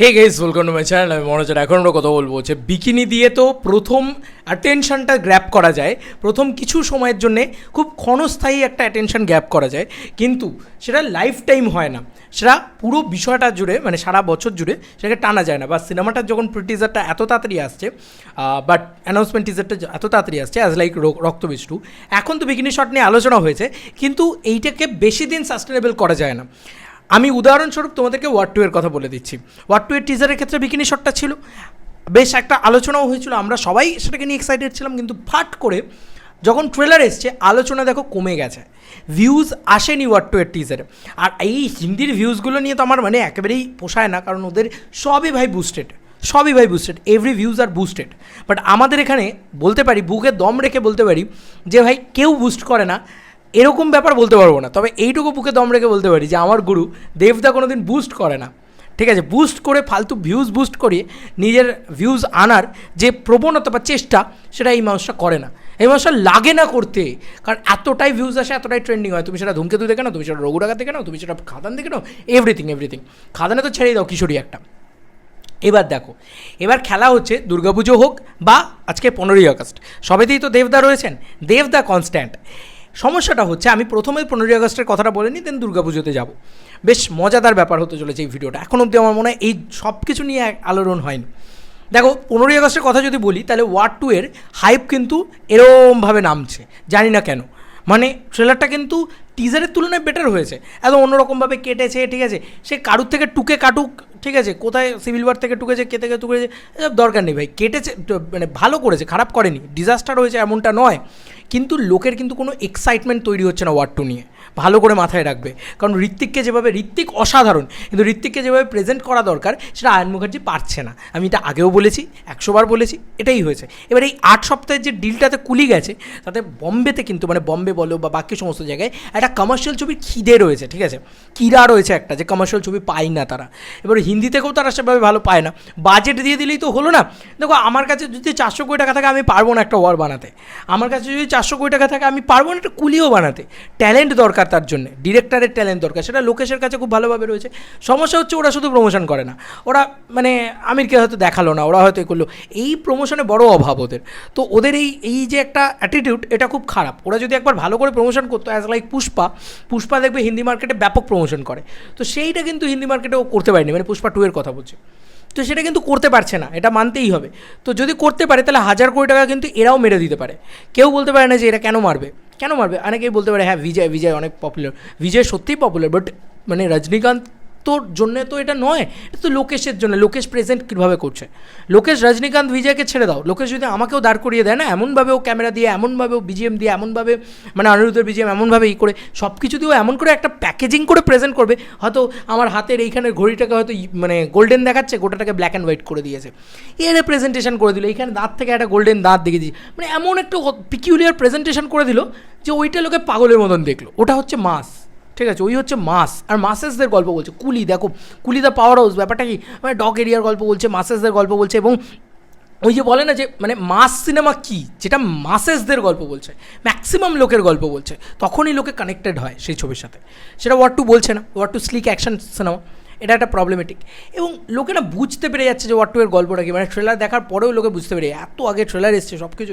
Hey guys welcome to my channel আমি মনোজ আর এখন আমরা কথা বলব যে বিকিনি দিয়ে তো প্রথম অ্যাটেনশনটা গ্র্যাপ করা যায়। প্রথম কিছু সময়ের জন্যে খুব ক্ষণস্থায়ী একটা অ্যাটেনশন গ্র্যাপ করা যায়। কিন্তু সেটা লাইফ টাইম হয় না। সেটা পুরো বিষয়টা জুড়ে মানে সারা বছর জুড়ে সেটাকে টানা যায় না। বা সিনেমাটার যখন টিজারটা এত তাড়াতাড়ি আসছে বাট অ্যানাউন্সমেন্ট টিজারটা এত তাড়াতাড়ি আসছে অ্যাজ লাইক রক্তবিষ্টু, এখন তো বিকিনি শট নিয়ে আলোচনা হয়েছে, কিন্তু এইটাকে বেশি দিন সাস্টেনেবল করা যায় না। আমি উদাহরণস্বরূপ তোমাদেরকে ওয়ার্ড টু এর কথা বলে দিচ্ছি। ওয়ার্ড টু এর টিজারের ক্ষেত্রে বিকিনি শটটা ছিল। বেশ একটা আলোচনাও হয়েছিল। আমরা সবাই সেটাকে নিয়ে এক্সাইটেড ছিলাম, কিন্তু ফাট করে যখন ট্রেলার এসছে, আলোচনা দেখো কমে গেছে। ভিউজ আসেনি ওয়ার্ড টু এর টিজারে আর এই হিন্দির ভিউজগুলো নিয়ে তো আমার মানে একেবারেই পোষায় না, কারণ ওদের সবই ভাই বুস্টেড সবই ভাই বুস্টেড এভরি ভিউজ আর বুস্টেড বাট আমাদের এখানে বলতে পারি, বুকে দম রেখে বলতে পারি যে ভাই কেউ বুস্ট করে না। এরকম ব্যাপার বলতে পারব না। তবে এইটুকু বুকে দম রেখে বলতে পারি যে, আমার গুরু দেবদা কোনো দিন বুস্ট করে না। ঠিক আছে? বুস্ট করে ফালতু ভিউজ বুস্ট করে নিজের ভিউজ আনার যে প্রবণতা বা চেষ্টা, সেটা এই মানুষটা করে না। এই মানুষটা লাগে না করতে। কারণ এতটাই ভিউজ আসে, এতটাই ট্রেন্ডিং হয়। তুমি সেটা ধূমকেতু দেখে নাও, তুমি সেটা রঘুরাগা দেখে নাও, তুমি সেটা খাদান দেখে নাও এভরিথিং এভরিথিং খাদানে তো ছেড়েই দাও কিশোরী একটা। এবার দেখো, এবার খেলা হচ্ছে দুর্গাপুজো হোক বা আজকে পনেরোই আগস্ট। সবেতেই তো দেবদা রয়েছেন। দেবদা কনস্ট্যান্ট সমস্যাটা হচ্ছে, আমি প্রথমেই পনেরোই আগস্টের কথাটা বলে নিই দেন দুর্গাপুজোতে যাব। বেশ মজাদার ব্যাপার হতে চলেছে এই ভিডিওটা। এখন অবধি আমার মনে হয় এই সব কিছু নিয়ে আলোড়ন হয়নি। দেখো, পনেরোই আগস্টের কথা যদি বলি, তাহলে ওয়ার্ড টু এর হাইপ কিন্তু এরমভাবে নামছে, জানি না কেন। মানে ট্রেলারটা কিন্তু টিজারের তুলনায় বেটার হয়েছে। এত অন্যরকমভাবে কেটেছে, ঠিক আছে? সে কারুর থেকে টুকে কাটুক, ঠিক আছে? কোথায় সিভিল ওয়ার থেকে টুকেছে, কে থেকে টুকেছে, এসব দরকার নেই ভাই। কেটেছে মানে ভালো করেছে, খারাপ করেনি। ডিজাস্টার হয়েছে এমনটা নয়। কিন্তু লোকের কিন্তু কোনো এক্সাইটমেন্ট তৈরি হচ্ছে না ওয়ার টু নিয়ে। ভালো করে মাথায় রাখবে। কারণ ঋত্বিককে যেভাবে, ঋত্বিক অসাধারণ, কিন্তু ঋত্বিককে যেভাবে প্রেজেন্ট করা দরকার, সেটা আয়ন মুখার্জি পারছে না। আমি এটা আগেও বলেছি একশোবার বলেছি, এটাই হয়েছে। এবার এই আট সপ্তাহের যে ডিলটাতে কুলি গেছে, তাতে বম্বেতে কিন্তু মানে বম্বে বলো বা বাকি সমস্ত জায়গায় একটা কমার্শিয়াল ছবির খিদে রয়েছে, ঠিক আছে? কিরা রয়েছে একটা, যে কমার্শিয়াল ছবি পায় না তারা। এবার হিন্দি থেকেও তারা সেভাবে ভালো পায় না। বাজেট দিয়ে দিলেই তো হলো না। দেখো, আমার কাছে যদি চারশো কোটি টাকা থাকে, আমি পারব না একটা ওয়ার বানাতে। আমার কাছে যদি চারশো কোটি টাকা থাকে, আমি পারব না একটা কুলিও বানাতে। ট্যালেন্ট দরকার তার জন্য। ডিরেক্টরের ট্যালেন্ট দরকার, সেটা লোকেশের কাছে খুব ভালোভাবে রয়েছে। সমস্যা হচ্ছে ওরা শুধু প্রমোশন করে না। ওরা মানে আমিরকে হয়তো দেখাল না, ওরা হয়তো এ করল। এই প্রমোশনে বড় অভাব ওদের। তো ওদের এই এই যে একটা অ্যাটিটিউড এটা খুব খারাপ। ওরা যদি একবার ভালো করে প্রমোশন করতো অ্যাজ লাইক পুষ্পা পুষ্পা দেখবে হিন্দি মার্কেটে ব্যাপক প্রমোশন করে। তো সেইটা কিন্তু হিন্দি মার্কেটে ও করতে পারেনি মানে পুষ্পা টু এর কথা বলছে। তো সেটা কিন্তু করতে পারছে না, এটা মানতেই হবে। তো যদি করতে পারে, তাহলে হাজার কোটি টাকা কিন্তু এরাও মেরে দিতে পারে। কেউ বলতে পারে না যে এরা কেন মারবে। কেন মারবে? অনেকেই বলতে পারে হ্যাঁ বিজয় বিজয় অনেক পপুলার বিজয় সত্যিই পপুলার বাট মানে রজনীকান্ত তোর জন্য তো এটা নয়, এটা তো লোকেশের জন্য। লোকেশ প্রেজেন্ট কীভাবে করছে? লোকেশ রজনীকান্ত বিজয়কে ছেড়ে দাও। লোকেশ যদি আমাকেও দাঁড় করিয়ে দেয় না এমনভাবে ও ক্যামেরা দিয়ে এমনভাবে ও বিজিএম দিয়ে, এমনভাবে মানে অনিরুদ্ধের বিজিএম এমনভাবে ই করে সব কিছু দিয়েও এমন করে একটা প্যাকেজিং করে প্রেজেন্ট করবে, হয়তো আমার হাতের এইখানের ঘড়িটাকে হয়তো মানে গোল্ডেন দেখাচ্ছে, গোটাটাকে ব্ল্যাক অ্যান্ড হোয়াইট করে দিয়েছে। এর প্রেজেন্টেশন করে দিল। এইখানে দাঁত থেকে একটা গোল্ডেন দাঁত দেখে দিয়েছে মানে এমন একটা পিকিউলিয়ার প্রেজেন্টেশন করে দিল যে ওইটা লোকে পাগলের মতন দেখল। ওটা হচ্ছে মাস ঠিক আছে, ওই হচ্ছে মাস। আর মাসেসদের গল্প বলছে, কুলি, দেখো কুলি দ্য পাওয়ার হাউস ব্যাপারটা কি? মানে ডগ এরিয়ার গল্প বলছে, মাসেসদের গল্প বলছে, এবং ওই যে বলে না যে মানে মাস সিনেমা কি? যেটা মাসেসদের গল্প বলছে ম্যাক্সিমাম লোকের গল্প বলছে, তখনই লোকে কানেক্টেড হয় সেই ছবির সাথে। সেটা ওয়ার্ড টু বলছে না war two slick action cinema এটা একটা প্রবলেমেটিক এবং লোকে না বুঝতে পেরে যাচ্ছে যে ওয়ার্ড টু এর গল্পটা কি? মানে ট্রেলার দেখার পরেও লোকে বুঝতে পেরে। এত আগে ট্রেলার এসছে সব কিছু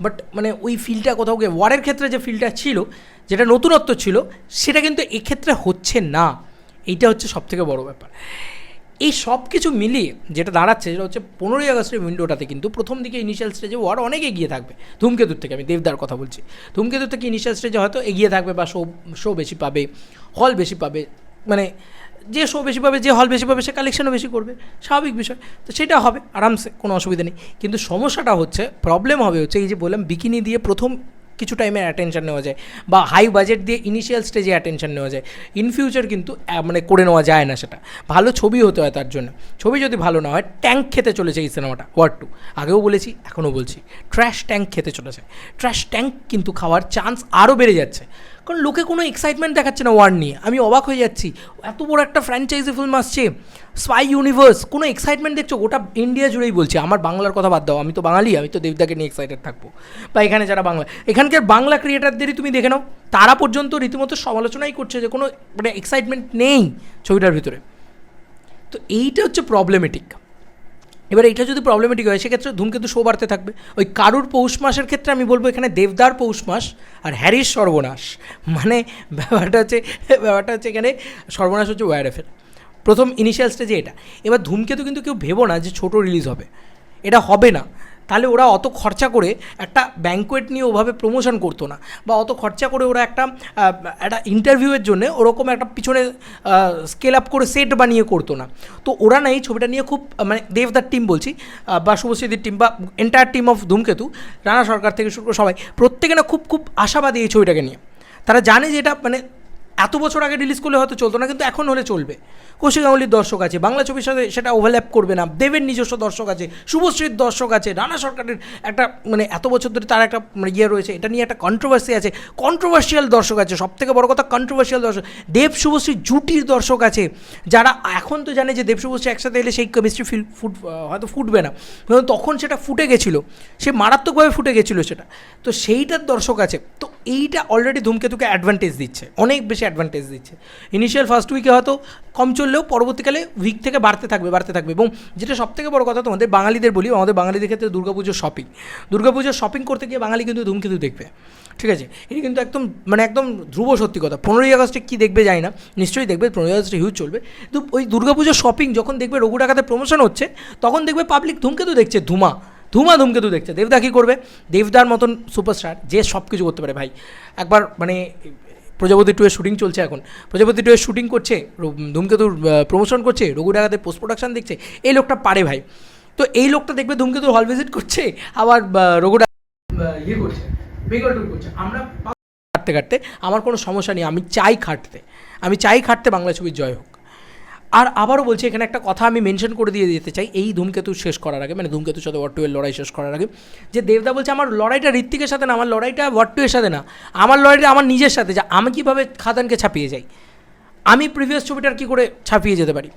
বাট মানে ওই ফিলটা কোথাও গিয়ে ওয়ারের ক্ষেত্রে যে ফিলটা ছিল, যেটা নতুনত্ব ছিল, সেটা কিন্তু এক্ষেত্রে হচ্ছে না। এইটা হচ্ছে সবথেকে বড় ব্যাপার। এই সব কিছু মিলিয়ে যেটা দাঁড়াচ্ছে, সেটা হচ্ছে পনেরোই আগস্টের উইন্ডোটাতে কিন্তু প্রথম দিকে ইনিশিয়াল স্টেজে ওয়ার অনেক এগিয়ে থাকবে। ধূমকেতুর থেকে, আমি দেবদার কথা বলছি। ধূমকেতুর থেকে ইনিশিয়াল স্টেজে হয়তো এগিয়ে থাকবে বা শো শো বেশি পাবে হল বেশি পাবে মানে যে শো বেশি পাবে, যে হল বেশি পাবে, সে কালেকশনও বেশি করবে। স্বাভাবিক বিষয়। তো সেটা হবে, আরামসে, কোনো অসুবিধা নেই। কিন্তু সমস্যাটা হচ্ছে প্রবলেম হবে হচ্ছে এই যে বললাম বিকিনি দিয়ে প্রথম কিছু টাইমের অ্যাটেনশন নেওয়া যায় বা হাই বাজেট দিয়ে ইনিশিয়াল স্টেজে অ্যাটেনশন নেওয়া যায়। ইন ফিউচার কিন্তু মানে করে নেওয়া যায় না সেটা। ভালো ছবি হতে হয় তার জন্য। ছবি যদি ভালো না হয় ট্যাঙ্ক খেতে চলেছে এই সিনেমাটা ওয়ার্ড টু আগেও বলেছি, এখনও বলছি। ট্র্যাশ ট্যাঙ্ক খেতে চলেছে। ট্র্যাশ ট্যাঙ্ক কিন্তু খাওয়ার চান্স আরও বেড়ে যাচ্ছে। কারণ লোকে কোনো এক্সাইটমেন্ট দেখাচ্ছে না ওয়ার্ড নিয়ে। আমি অবাক হয়ে যাচ্ছি। এত বড় একটা ফ্র্যাঞ্চাইজি ফিল্ম আসছে। স্পাই ইউনিভার্স কোনো এক্সাইটমেন্ট দেখছ? গোটা ইন্ডিয়া জুড়েই বলছি, আমার বাংলার কথা বাদ দাও, আমি তো বাঙালি, আমি তো দেবদাকে নিয়ে এক্সাইটেড থাকব। বা এখানে যারা বাংলা, এখানকার বাংলা ক্রিয়েটারদেরই তুমি দেখে নাও। তারা পর্যন্ত রীতিমতো সমালোচনাই করছে যে কোনো মানে এক্সাইটমেন্ট নেই ছবিটার ভিতরে। তো এইটা হচ্ছে প্রবলেমেটিক এবার এটা যদি প্রবলেমেটিক হয়, সেক্ষেত্রে ধূমকেতু শো বাড়তে থাকবে। ওই কারুর পৌষ মাসের ক্ষেত্রে আমি বলব এখানে দেবদার পৌষ মাস আর হ্যারিস সর্বনাশ। মানে ব্যাপারটা হচ্ছে ব্যাপারটা হচ্ছে এখানে সর্বনাশ হচ্ছে ওয়ারএফের প্রথম ইনিশিয়াল স্টেজে এটা। এবার ধূমকেতু কিন্তু কেউ ভেবো না যে ছোট রিলিজ হবে। এটা হবে না। তাহলে ওরা অত খরচা করে একটা ব্যাঙ্কোয়েট নিয়ে ওভাবে প্রমোশন করতো না। বা অত খরচা করে ওরা একটা একটা ইন্টারভিউয়ের জন্য ওরকম একটা পিছনে স্কেল আপ করে সেট বানিয়ে করতো না। তো ওরা না এই ছবিটা নিয়ে খুব মানে দেবদার টিম বলছি বা শুভশ্রীদির টিম বা entire team of Dhumketu, Rana Sarkar থেকে শুরু করে সবাই, প্রত্যেকে না খুব খুব আশাবাদী এই ছবিটাকে নিয়ে। তারা জানে যে এটা মানে এত বছর আগে রিলিজ করলে হয়তো চলতো না, কিন্তু এখন হলে চলবে। কৌশিক গাঙ্গুলির দর্শক আছে, বাংলা ছবির সাথে সেটা ওভারল্যাপ করবে না। দেবের নিজস্ব দর্শক আছে, শুভশ্রীর দর্শক আছে, রানা সরকারের একটা মানে এত বছর ধরে তার একটা মানে ইয়ে রয়েছে, এটা নিয়ে একটা কন্ট্রোভার্সি আছে। কন্ট্রোভার্সিয়াল দর্শক আছে সব থেকে বড় কথা কন্ট্রোভার্সিয়াল দর্শক। দেব শুভশ্রী জুটির দর্শক আছে, যারা এখন তো জানে যে দেব শুভশ্রী একসাথে এলে সেই কেমিস্ট্রি ফিল ফুট হয়তো ফুটবে না। তখন সেটা ফুটে গেছিল, সে মারাত্মকভাবে ফুটে গেছিল সেটা। তো সেইটার দর্শক আছে, তো এইটা অলরেডি ধূমকেতুকে অ্যাডভান্টেজ দিচ্ছে। অনেক বেশি অ্যাডভান্টেজ দিচ্ছে। ইনিশিয়াল ফার্স্ট উইকে হয়তো কম চললেও পরবর্তীকালে উইক থেকে বাড়তে থাকবে বাড়তে থাকবে। এবং যেটা সবথেকে বড় কথা তোমাদের বাঙালিদের বলি আমাদের বাঙালিদের ক্ষেত্রে দুর্গাপুজোর শপিং দুর্গাপুজোর শপিং করতে গিয়ে বাঙালি কিন্তু ধূমকেতু দেখবে। ঠিক আছে? এটা কিন্তু একদম মানে একদম ধ্রুব সত্যি কথা। পনেরোই আগস্টে কী দেখবে যায় না। নিশ্চয়ই দেখবে, পনেরোই আগস্টে হিউজ চলবে। কিন্তু ওই দুর্গাপুজোর শপিং যখন দেখবে রঘু টাকাতে প্রমোশন হচ্ছে, তখন দেখবে পাবলিক ধূমকেতু দেখছে, ধুমা। ধুমা ধূমকেতু দেখছে। দেবদা কী করবে? দেবদার মতন সুপারস্টার যে সব কিছু করতে পারে ভাই। একবার মানে প্রজাপতি টু এর শুটিং চলছে এখন। প্রজাপতি টু এর শুটিং করছে ধূমকেতুর প্রমোশন করছে, রঘু ডাকাতে পোস্ট প্রোডাকশন দেখছে, এই লোকটা পারে ভাই। তো এই লোকটা দেখবে ধূমকেতুর হল ভিজিট করছে, আবার রঘু ইয়ে করছে করছে। আমরা কাটতে কাটতে আমার কোনো সমস্যা নেই, আমি চাই খাটতে। আমি চাই খাটতে বাংলা ছবির জয় হোক। আর আবারও বলছি, এখানে একটা কথা আমি মেনশন করে দিয়ে যেতে চাই, এই ধূমকেতু শেষ করার আগে মানে ধূমকেতুর সাথে এর লড়াই শেষ করার আগে, যে দেবদা বলছে, আমার লড়াইটা ঋত্বিকের সাথে না, আমার লড়াইটা এর সাথে না, আমার লড়াইটা আমার নিজের সাথে, যে আমি কীভাবে খাদানকে ছাপিয়ে যাই, আমি প্রিভিয়াস ছবিটার কী করে ছাপিয়ে যেতে পারি?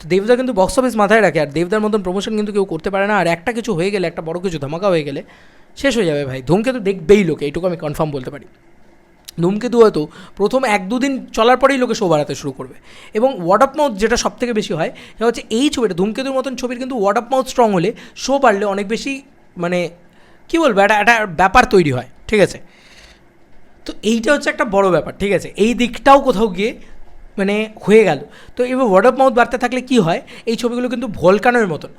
তো দেবদা কিন্তু বক্স অফিস মাথায় রাখে, আর দেবদার মতন প্রমোশন কিন্তু কেউ করতে পারে না, আর একটা কিছু হয়ে গেলে, একটা বড় কিছু ধামাকা হয়ে গেলে, শেষ হয়ে যাবে ভাই, ধূমকেতু দেখবেই লোকে, এইটুকু আমি কনফার্ম বলতে পারি। ধূমকেতু হয়তো প্রথম এক দুদিন চলার পরেই লোকে শো বাড়াতে শুরু করবে। এবং ওয়ার্ড অফ মাউথ যেটা সব থেকে বেশি হয়, সেটা হচ্ছে এই ছবিটা, ধূমকেতুর মতন ছবির কিন্তু ওয়ার্ড অফ মাউথ স্ট্রং হলে শো বাড়লে অনেক বেশি মানে কী বলব, একটা একটা ব্যাপার তৈরি হয়, ঠিক আছে? তো এইটা হচ্ছে একটা বড় ব্যাপার, ঠিক আছে? এই দিকটাও কোথাও গিয়ে মানে হয়ে গেল। তো এবার ওয়ার্ড অফ মাউথ বাড়তে থাকলে কি হয়? এই ছবিগুলো কিন্তু ভলকানোর মতন।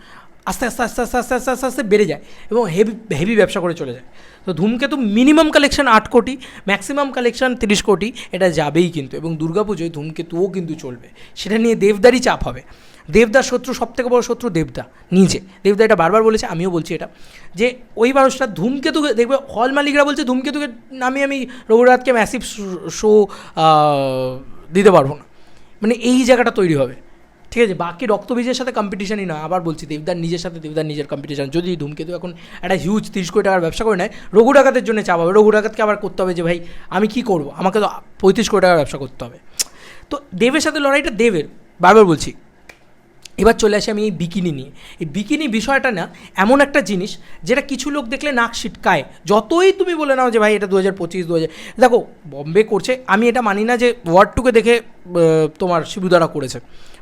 আস্তে আস্তে আস্তে আস্তে আস্তে আস্তে আস্তে আস্তে বেড়ে যায় এবং হেভি হেভি ব্যবসা করে চলে যায়। তো ধূমকেতু মিনিমাম কালেকশন আট কোটি ম্যাক্সিমাম কালেকশন তিরিশ কোটি, এটা যাবেই কিন্তু এবং দুর্গাপুজোয় ধূমকেতুও কিন্তু চলবে। সেটা নিয়ে দেবদারই চাপ হবে। দেবদার শত্রু সব থেকে বড় শত্রু দেবদা, নিজে। দেবদা এটা বারবার বলেছে, আমিও বলছি এটা। যে ওই মানুষটা ধূমকেতু দেখবে হল মালিকরা বলছে, ধূমকেতুকে নামিয়ে আমি রঘুরাতকে ম্যাসিভ শো দিতে পারব না। মানে এই জায়গাটা তৈরি হবে। ঠিক আছে, বাকি রক্তবীজের সাথে কম্পিটিশনই নয়। আবার বলছি, দেবদার নিজের সাথে, দেবদার নিজের কম্পিটিশন যদি ধূমকেতু এখন একটা হিউজ তিরিশ কোটি টাকার ব্যবসা করে নেয়, রঘু ডাকাতের জন্য চাপ হবে। রঘু ডাকাতকে আবার করতে হবে যে, ভাই, আমি কী করব? আমাকে তো পঁয়ত্রিশ কোটি টাকার ব্যবসা করতে হবে। তো দেবের সাথে লড়াইটা দেবের। বারবার বলছি, এবার চলে আসি আমি এই বিকিনি নিয়ে। এই বিকিনি বিষয়টা না, এমন একটা জিনিস যেটা কিছু লোক দেখলে নাক ছিটকায়। যতই তুমি বলে নাও যে, ভাই, এটা দু হাজার পঁচিশ দু হাজার দেখো বম্বে করছে। আমি এটা মানি না যে ওয়ার্ড টুকে দেখে তোমার শিবুদারা করেছে।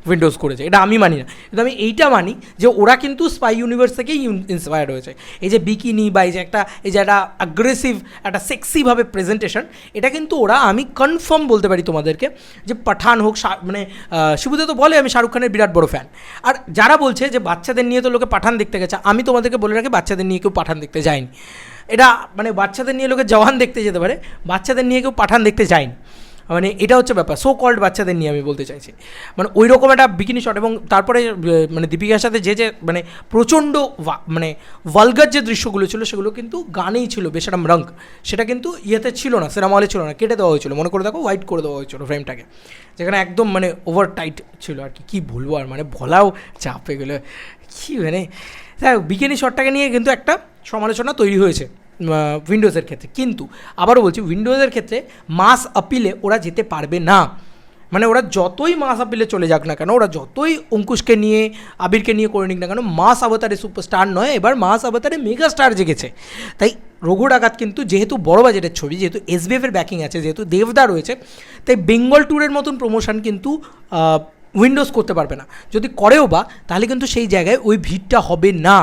উইন্ডোজ করেছে। এটা আমি মানি না। কিন্তু আমি এইটা মানি যে ওরা কিন্তু স্পাই ইউনিভার্স থেকেই ইন্সপায়ার্ড হয়েছে। এই যে বিকিনি বা এই যে একটা এই যে একটা অ্যাগ্রেসিভ একটা সেক্সিভাবে প্রেজেন্টেশন এটা কিন্তু ওরা আমি কনফার্ম বলতে পারি তোমাদেরকে যে পাঠান হোক মানে শিবুদা তো বলে আমি শাহরুখ খানের বিরাট বড় ফ্যান আর যারা বলছে যে বাচ্চাদের নিয়ে তো লোকে পাঠান দেখতে গেছে, আমি তোমাদেরকে বলে রাখি বাচ্চাদের নিয়ে কেউ পাঠান দেখতে যায়নি। এটা মানে বাচ্চাদের নিয়ে লোকে জওয়ান দেখতে যেতে পারে, বাচ্চাদের নিয়ে কেউ পাঠান দেখতে যায়নি। মানে এটা হচ্ছে ব্যাপার সো কল্ড বাচ্চাদের নিয়ে আমি বলতে চাইছি। মানে ওই রকম একটা বিকিনি শট এবং তারপরে মানে দীপিকার সাথে যে যে মানে প্রচণ্ড মানে ভালগার যে দৃশ্যগুলো ছিল, সেগুলো কিন্তু গানেই ছিল, বেশারাম রং। সেটা কিন্তু ইয়েতে ছিল না সিনেমা হলে ছিল না, কেটে দেওয়া হয়েছিল। মনে করে দেখো হোয়াইট করে দেওয়া হয়েছিল ফ্রেমটাকে যেখানে একদম মানে ওভার টাইট ছিল আর কি। কী বলব আর মানে বলাও চাপ এগুলো কী মানে বিকিনি শটটাকে নিয়ে কিন্তু একটা সমালোচনা তৈরি হয়েছে। উইন্ডোজের ক্ষেত্রে। কিন্তু আবারও বলছি উইন্ডোজের ক্ষেত্রে মাস আপিলে ওরা যেতে পারবে না। মানে ওরা যতই মাস আপিলে চলে যাক না কেন, ওরা যতই অঙ্কুশকে নিয়ে, আবিরকে নিয়ে করে নিক না কেন মাস অবতারে সুপারস্টার নয়, এবার মাস আবতারে মেগা স্টার জেগেছে। তাই রঘু ডাকাত কিন্তু যেহেতু বড় বাজেটের ছবি, যেহেতু এসবিএফের ব্যাকিং আছে, যেহেতু দেবদা রয়েছে, তাই বেঙ্গল ট্যুরের মতন প্রমোশন কিন্তু উইন্ডোজ করতে পারবে না। যদি করেও বা, তাহলে কিন্তু সেই জায়গায় ওই ভিড়টা হবে না।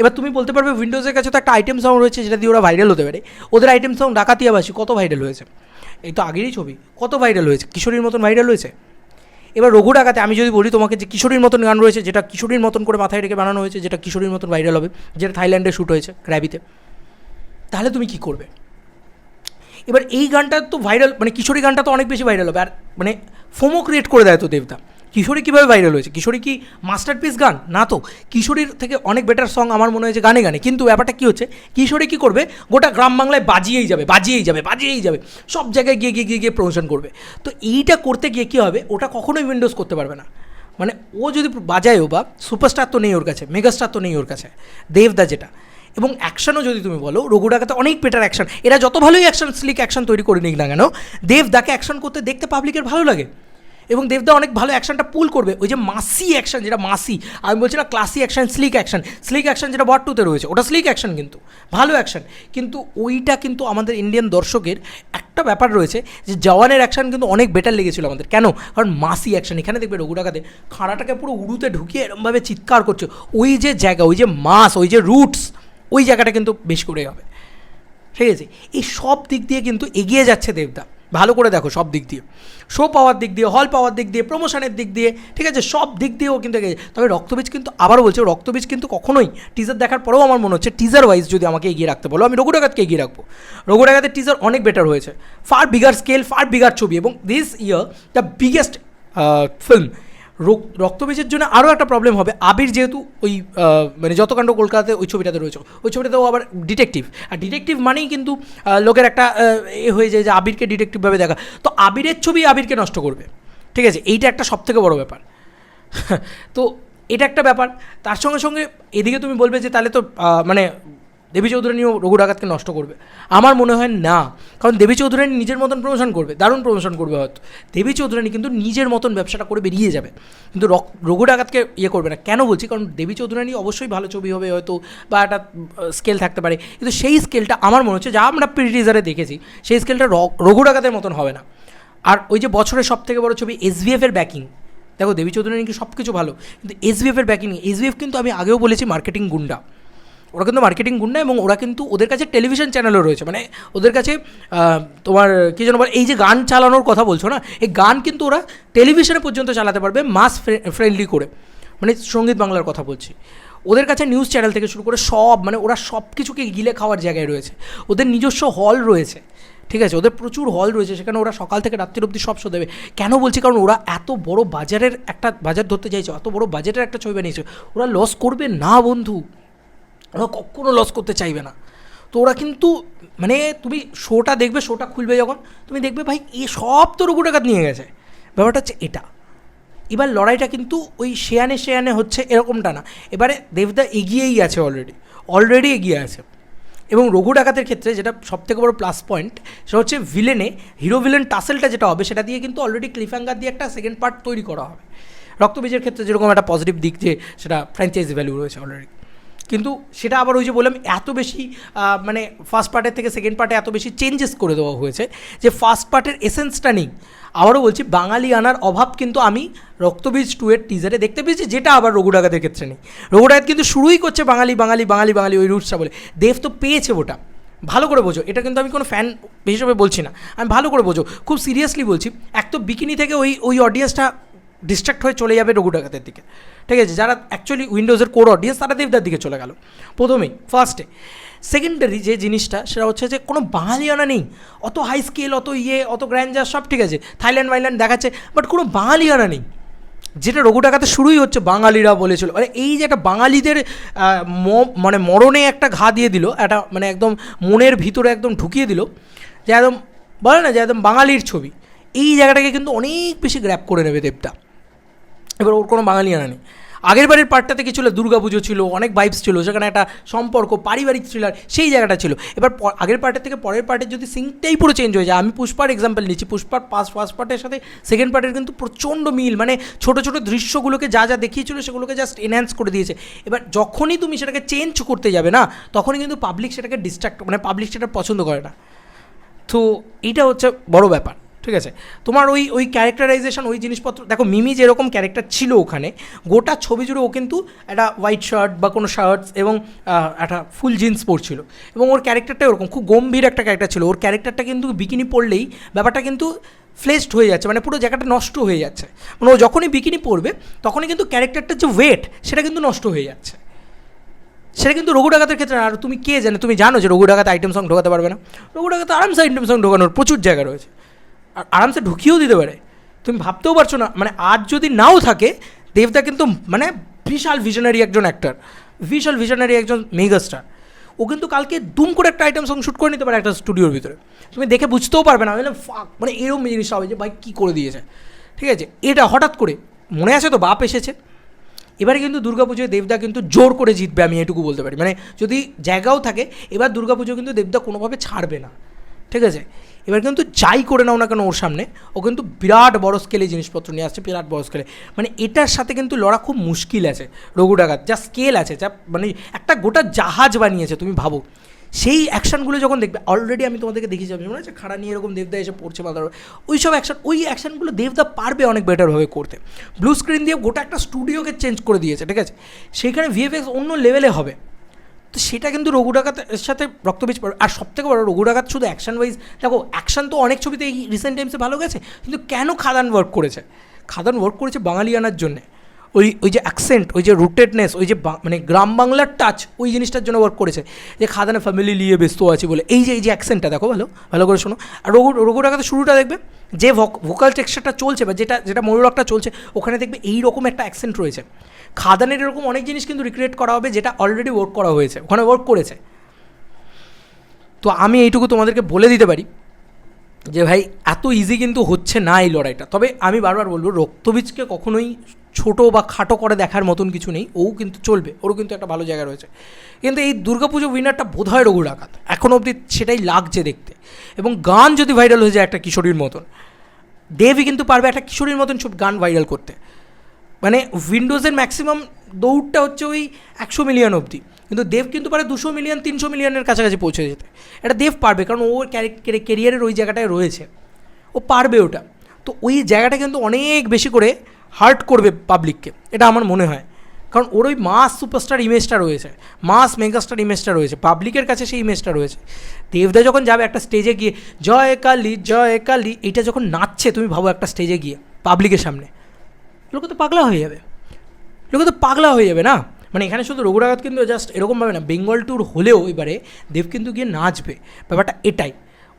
এবার তুমি বলতে পারবে উইন্ডোজের কাছে তো একটা আইটেম সাউন্ড রয়েছে যেটা দিয়ে ওরা ভাইরাল হতে পারে। ওদের আইটেম সং ডাকাতিয়াবাসী, কত ভাইরাল হয়েছে? এই তো আগেরই ছবি, কত ভাইরাল হয়েছে? কিশোরীর মতন ভাইরাল হয়েছে? এবার রঘু ডাকাতে, আমি যদি বলি তোমাকে যে কিশোরীর মতন গান রয়েছে, যেটা কিশোরীর মতন করে মাথায় রেখে বানানো হয়েছে, যেটা কিশোরীর মতন ভাইরাল হবে, যেটা থাইল্যান্ডে শ্যুট হয়েছে গ্র্যাবিতে তাহলে তুমি কি করবে? এবার এই গানটা তো ভাইরাল মানে কিশোরী গানটা তো অনেক বেশি ভাইরাল হবে। আর মানে ফোমো ক্রিয়েট করে দেয় তো দেবদা কিশোরী কীভাবে ভাইরাল হয়েছে? কিশোরী কি মাস্টারপিস গান? না তো। কিশোরীর থেকে অনেক বেটার সং আমার মনে হয়েছে গানে গানে। কিন্তু ব্যাপারটা কী হচ্ছে? কিশোরী কী করবে? গোটা গ্রাম বাংলায় বাজিয়েই যাবে বাজিয়েই যাবে বাজিয়েই যাবে। সব জায়গায় গিয়ে গিয়ে গিয়ে গিয়ে প্রমোশন করবে। তো এইটা করতে গিয়ে কী হবে? ওটা কখনোই উইন্ডোজ করতে পারবে না। মানে ও যদি বাজায়ও বা সুপারস্টার তো নেই ওর কাছে মেগাস্টার তো নেই ওর কাছে, দেবদা যেটা। এবং অ্যাকশনও যদি তুমি বলো রঘু ডাকাতে অনেক বেটার অ্যাকশন এরা যত ভালোই অ্যাকশন স্লিক অ্যাকশন তৈরি করে নিক না কেন, দেবদাকে অ্যাকশন করতে দেখতে পাবলিকের ভালো লাগে। এবং দেবদা অনেক ভালো অ্যাকশনটা পুল করবে। ওই যে মাসি অ্যাকশন যেটা মাসি, আমি বলছি না classy action slick action slick action যেটা বট টুতে রয়েছে, ওটা স্লিক অ্যাকশন কিন্তু, ভালো অ্যাকশন কিন্তু ওইটা কিন্তু আমাদের ইন্ডিয়ান দর্শকের একটা ব্যাপার রয়েছে যে জওয়ানের অ্যাকশন কিন্তু অনেক বেটার লেগেছিল আমাদের। কেন? কারণ মাসি অ্যাকশন এখানে দেখবে রঘু খাড়াটাকে পুরো উড়ুতে ঢুকিয়ে এরমভাবে চিৎকার করছে। ওই যে জায়গা, ওই যে মাস ওই যে রুটস ওই জায়গাটা কিন্তু বেশ করে হবে। ঠিক আছে? এই সব দিক দিয়ে কিন্তু এগিয়ে যাচ্ছে দেবদা। ভালো করে দেখো সব দিক দিয়ে। শো পাওয়ার দিক দিয়ে হল পাওয়ার দিক দিয়ে প্রমোশনের দিক দিয়ে, ঠিক আছে? সব দিক দিয়েও কিন্তু তবে রক্তবীজ কিন্তু আবারও বলছে, রক্তবীজ কিন্তু কখনোই টিজার দেখার পরেও আমার মনে হচ্ছে টিজার ওয়াইজ যদি আমাকে এগিয়ে রাখতে বলো, আমি রঘু ডাকাতকে এগিয়ে রাখব। রঘু ডাকাতের টিজার অনেক বেটার হয়েছে। Far bigger scale far bigger ছবি এবং this year the biggest film রক্তবীজের জন্য আরও একটা প্রবলেম হবে। আবির যেহেতু ওই মানে যতকাণ্ড কলকাতাতে ওই ছবিটাতে রয়েছে, ওই ছবিটাতেও আবার ডিটেকটিভ আর ডিটেকটিভ মানেই কিন্তু লোকের একটা এ হয়ে যায় যে আবিরকে ডিটেকটিভভাবে দেখা। তো আবিরের ছবি আবিরকে নষ্ট করবে। ঠিক আছে? এইটা একটা সবথেকে বড় ব্যাপার। তো এটা একটা ব্যাপার। তার সঙ্গে সঙ্গে এদিকে তুমি বলবে যে তাহলে তো মানে দেবী চৌধুরানীও রঘু ডাকাতকে নষ্ট করবে। আমার মনে হয় না, কারণ দেবী চৌধুরানী নিজের মতন প্রমোশন করবে, দারুণ প্রমোশন করবে হয়তো। দেবী চৌধুরানী কিন্তু নিজের মতন ব্যবসাটা করে বেরিয়ে যাবে। কিন্তু রঘু ডাকাতকে ইয়ে করবে না। কেন বলছি? কারণ দেবী চৌধুরানী অবশ্যই ভালো ছবি হবে হয়তো, বা একটা স্কেল থাকতে পারে। কিন্তু সেই স্কেলটা আমার মনে হচ্ছে, যা আমরা প্রিটিজারে দেখেছি, সেই স্কেলটা রঘু ডাকাতের মতন হবে না। আর ওই যে বছরের সব থেকে বড় ছবি এসভিএফ এর ব্যাকিং দেখো, দেবী চৌধুরানী কি সব কিছু ভালো। কিন্তু এসভিএফ এর ব্যাকিং এসভিএফ কিন্তু আমি আগেও বলেছি মার্কেটিং গুন্ডা। ওরা কিন্তু মার্কেটিং গুন্ডা এবং ওরা কিন্তু ওদের কাছে টেলিভিশন চ্যানেলও রয়েছে। মানে ওদের কাছে তোমার কী যেন বল, এই যে গান চালানোর কথা বলছো না, এই গান কিন্তু ওরা টেলিভিশনে পর্যন্ত চালাতে পারবে মাস ফ্রেন্ডলি করে। মানে সংগীত বাংলার কথা বলছি। ওদের কাছে নিউজ চ্যানেল থেকে শুরু করে সব মানে ওরা সব কিছুকে গিলে খাওয়ার জায়গায় রয়েছে। ওদের নিজস্ব হল রয়েছে। ঠিক আছে? ওদের প্রচুর হল রয়েছে, সেখানে ওরা সকাল থেকে রাত্রির অবধি সব শো দেবে। কেন বলছি? কারণ ওরা এত বড় বাজারের একটা বাজার ধরতে চাইছে, এত বড় বাজেটের একটা ছবি বানিয়েছে। ওরা লস করবে না, বন্ধু। ওরা কখনো লস করতে চাইবে না। তো ওরা কিন্তু মানে তুমি শোটা দেখবে শোটা খুলবে যখন, তুমি দেখবে ভাই, এ সব তো রঘু ডাকাত নিয়ে গেছে। ব্যাপারটা হচ্ছে এটা। এবার লড়াইটা কিন্তু ওই শেয়ানে শেয়ানে হচ্ছে এরকমটা না। এবারে দেবদা এগিয়েই আছে অলরেডি অলরেডি এগিয়ে আছে। এবং রঘু ডাকাতের ক্ষেত্রে যেটা সবথেকে বড় প্লাস পয়েন্ট সেটা হচ্ছে ভিলেনে হিরো ভিলেন টাসেলটা যেটা হবে, সেটা দিয়ে কিন্তু অলরেডি ক্লিফ্যাঙ্গার দিয়ে একটা সেকেন্ড পার্ট তৈরি করা হবে। রক্তবীজের ক্ষেত্রে যেরকম একটা পজিটিভ দিক যে, সেটা ফ্র্যাঞ্চাইজি ভ্যালু রয়েছে অলরেডি কিন্তু সেটা আবার ওই যে বললাম, এত বেশি মানে ফার্স্ট পার্টের থেকে সেকেন্ড পার্টে এত বেশি চেঞ্জেস করে দেওয়া হয়েছে যে ফার্স্ট পার্টের এসেন্সটা নেই। আবারও বলছি, বাঙালি আনার অভাব কিন্তু আমি রক্তবীজ টু এর টিজারে দেখতে পেয়েছি, যেটা আবার রঘু ডাকাতের ক্ষেত্রে নেই। রঘু ডাকাত কিন্তু শুরুই করছে বাঙালি বাঙালি বাঙালি বাঙালি ওই রুটসটা বলে। দেব তো পেয়েছে ওটা। ভালো করে বোঝো, এটা কিন্তু আমি কোনো ফ্যান হিসেবে বলছি না। আমি ভালো করে বোঝো। খুব সিরিয়াসলি বলছি, এক তো বিকিনি থেকে ওই ওই অডিয়েন্সটা ডিস্ট্রাক্ট হয়ে চলে যাবে রঘু ডাকাতের দিকে। ঠিক আছে? যারা অ্যাকচুয়ালি উইন্ডোজের কোর অডিয়েন্স তারা দেবদার দিকে চলে গেল। প্রথমেই ফার্স্টে সেকেন্ডারি যে জিনিসটা, সেটা হচ্ছে যে কোনো বাঙালিয়ানা নেই। অত হাই স্কেল অত ইয়ে অত গ্র্যান্ডার সব ঠিক আছে। থাইল্যান্ড মাইল্যান্ড দেখাচ্ছে বাট কোনো বাঙালিয়ানা নেই। যেটা রঘু ডাকাতে শুরুই হচ্ছে, বাঙালিরা বলেছিল। মানে এই যে একটা বাঙালিদের মানে মরণে একটা ঘা দিয়ে দিল, একটা মানে একদম মনের ভিতরে একদম ঢুকিয়ে দিল, যে একদম বলে না, যে একদম বাঙালির ছবি। এই জায়গাটাকে কিন্তু অনেক বেশি গ্র্যাপ করে নেবে দেবটা এবার ওর কোনো বাঙালিয়ানা নেই। আগের বারের পার্টটাতে কি ছিল? দুর্গাপুজো ছিল, অনেক ভাইবস ছিল, সেখানে একটা সম্পর্ক, পারিবারিক থ্রিলার সেই জায়গাটা ছিল। এবার আগের পার্টের থেকে পরের পার্টের যদি সিঙ্কটাই পুরো চেঞ্জ হয়ে যায়, আমি পুষ্পার এক্সাম্পল নিচ্ছি। পুষ্পার পাস ফার্স্ট পার্টের সাথে সেকেন্ড পার্টের কিন্তু প্রচণ্ড মিল মানে ছোটো ছোটো দৃশ্যগুলোকে যা যা দেখিয়েছিল, সেগুলোকে জাস্ট এনহ্যান্স করে দিয়েছে। এবার যখনই তুমি সেটাকে চেঞ্জ করতে যাবে না, তখনই কিন্তু পাবলিক সেটাকে ডিস্ট্রাক্ট মানে পাবলিক সেটা পছন্দ করে না। তো এইটা হচ্ছে বড় ব্যাপার। ঠিক আছে? তোমার ওই ওই ক্যারেক্টারাইজেশন ওই জিনিসপত্র, দেখো মিমি যেরকম ক্যারেক্টার ছিল ওখানে, গোটা ছবি জুড়ে ও কিন্তু একটা হোয়াইট শার্ট বা কোনো শার্টস এবং একটা ফুল জিন্স পরছিল। এবং ওর ক্যারেক্টারটা ওরকম, খুব গম্ভীর একটা ক্যারেক্টার ছিল। ওর ক্যারেক্টারটা কিন্তু বিকিনি পড়লেই ব্যাপারটা কিন্তু ফ্লেসড হয়ে যাচ্ছে মানে পুরো জায়গাটা নষ্ট হয়ে যাচ্ছে। মানে ও যখনই বিকিনি পরবে, তখনই কিন্তু ক্যারেক্টারটার যে ওয়েট সেটা কিন্তু নষ্ট হয়ে যাচ্ছে। সেটা কিন্তু রঘু ডাকাতের ক্ষেত্রে, আর তুমি কে জানে, তুমি জানো যে রঘু ডাকাত আইটেম সং ঢোকাতে পারবে না। রঘু ডাকাত আরামসে আইটেম সং ঢোকানোর প্রচুর জায়গা রয়েছে। আরামসে ঢুকিয়েও দিতে পারে। তুমি ভাবতেও পারছ না মানে আর যদি নাও থাকে, দেবদা কিন্তু মানে বিশাল ভিশনারি একজন অ্যাক্টর বিশাল ভিশনারি একজন মেগাস্টার ও কিন্তু কালকে দুম করে একটা আইটেম সং শ্যুট করে নিতে পারে একটা স্টুডিওর ভিতরে। তুমি দেখে বুঝতেও পারবে না বললাম, ফাক মানে এরকম জিনিসটা হবে যে ভাই কী করে দিয়েছে? ঠিক আছে, এটা হঠাৎ করে মনে আছে তো, বাপ এসেছে। এবারে কিন্তু দুর্গাপুজোয় দেবদা কিন্তু জোর করে জিতবে, আমি এটুকু বলতে পারি। মানে যদি জায়গাও থাকে, এবার দুর্গাপুজো কিন্তু দেবদা কোনোভাবে ছাড়বে না। ঠিক আছে এবার কিন্তু যাই করে নাও না কেন ওর সামনে, ও কিন্তু বিরাট বড় স্কেলে জিনিসপত্র নিয়ে আসছে, বিরাট বড় স্কেলে মানে এটার সাথে কিন্তু লড়া খুব মুশকিল আছে, রঘু ডাকাত। যা স্কেল আছে, যা মানে একটা গোটা জাহাজ বানিয়েছে, তুমি ভাবো। সেই অ্যাকশানগুলো যখন দেখবে অলরেডি আমি তোমাদেরকে দেখিয়ে যাব মনে হচ্ছে খাড়া নিয়ে এরকম দেবদা এসে পড়ছে মাথার উপর। ওই সব অ্যাকশন ওই অ্যাকশানগুলো দেবদা পারবে অনেক বেটারভাবে করতে। ব্লু স্ক্রিন দিয়ে গোটা একটা স্টুডিওকে চেঞ্জ করে দিয়েছে, ঠিক আছে? সেইখানে ভিএফএক্স অন্য লেভেলে হবে। তো সেটা কিন্তু রঘু ডাকাতের সাথে রক্ত রক্তবীজ আর সব থেকে বড় রঘু ডাকাত শুধু অ্যাকশন ওয়াইজ দেখো অ্যাকশন তো অনেক ছবিতে এই রিসেন্ট টাইমসে ভালো গেছে, কিন্তু কেন খাদান ওয়ার্ক করেছে? খাদান ওয়ার্ক করেছে বাঙালিয়ানার জন্যে। ওই ওই যে অ্যাকসেন্ট ওই যে রুটেডনেস ওই যে মানে গ্রাম বাংলার টাচ ওই জিনিসটার জন্য ওয়ার্ক করেছে। যে খাদানে ফ্যামিলি নিয়ে ব্যস্ত আছি বলে। এই যে এই যে অ্যাকসেন্টটা দেখো ভালো ভালো করে শোনো। আর রঘু রঘু ডাকাতের শুরুটা দেখবে, যে ভোকাল টেক্সচারটা চলছে বা যেটা যেটা মনোলগটা চলছে, ওখানে দেখবে এই রকম একটা অ্যাকসেন্ট রয়েছে। খাদানের এরকম অনেক জিনিস কিন্তু রিক্রিয়েট করা হবে, যেটা অলরেডি ওয়ার্ক করা হয়েছে, ওখানে ওয়ার্ক করেছে। তো আমি এইটুকু তোমাদেরকে বলে দিতে পারি, যে ভাই, এত ইজি কিন্তু হচ্ছে না এই লড়াইটা। তবে আমি বারবার বলব, রক্তবীজকে কখনোই ছোট বা খাটো করে দেখার মতন কিছু নেই, ও কিন্তু চলবে, ওরও কিন্তু একটা ভালো জায়গা রয়েছে। কিন্তু এই দুর্গাপুজো উইনারটা বোধ হয় রঘু ডাকাত এখনও অবধি সেটাই লাগছে দেখতে। এবং গান যদি ভাইরাল হয়ে যায় একটা কিশোরীর মতন দেবই কিন্তু পারবে একটা কিশোরীর মতন সব গান ভাইরাল করতে। মানে উইন্ডোজের ম্যাক্সিমাম দৌড়টা হচ্ছে ওই একশো মিলিয়ন অবধি, কিন্তু দেব কিন্তু পারে দুশো মিলিয়ন তিনশো মিলিয়নের কাছাকাছি পৌঁছে যেতে। এটা দেব পারবে, কারণ ওর ক্যারিয়ারের ওই জায়গাটায় রয়েছে। ও পারবে ওটা। তো ওই জায়গাটা কিন্তু অনেক বেশি করে হার্ট করবে পাবলিককে, এটা আমার মনে হয়। কারণ ওর ওই মাস সুপারস্টার ইমেজটা রয়েছে, মাস মেগাস্টার ইমেজটা রয়েছে, পাবলিকের কাছে সেই ইমেজটা রয়েছে। দেবদা যখন যাবে একটা স্টেজে গিয়ে, জয় কালী জয় কালী, এটা যখন নাচছে, তুমি ভাবো একটা স্টেজে গিয়ে, পাবলিকের সামনে। লোকে তো পাগলা হয়ে যাবে। লোকে তো পাগলা হয়ে যাবে না? মানে এখানে শুধু রঘুরাঘাত কিন্তু জাস্ট এরকমভাবে না, বেঙ্গল ট্যুর হলেও এবারে দেব কিন্তু গিয়ে নাচবে। ব্যাপারটা এটাই।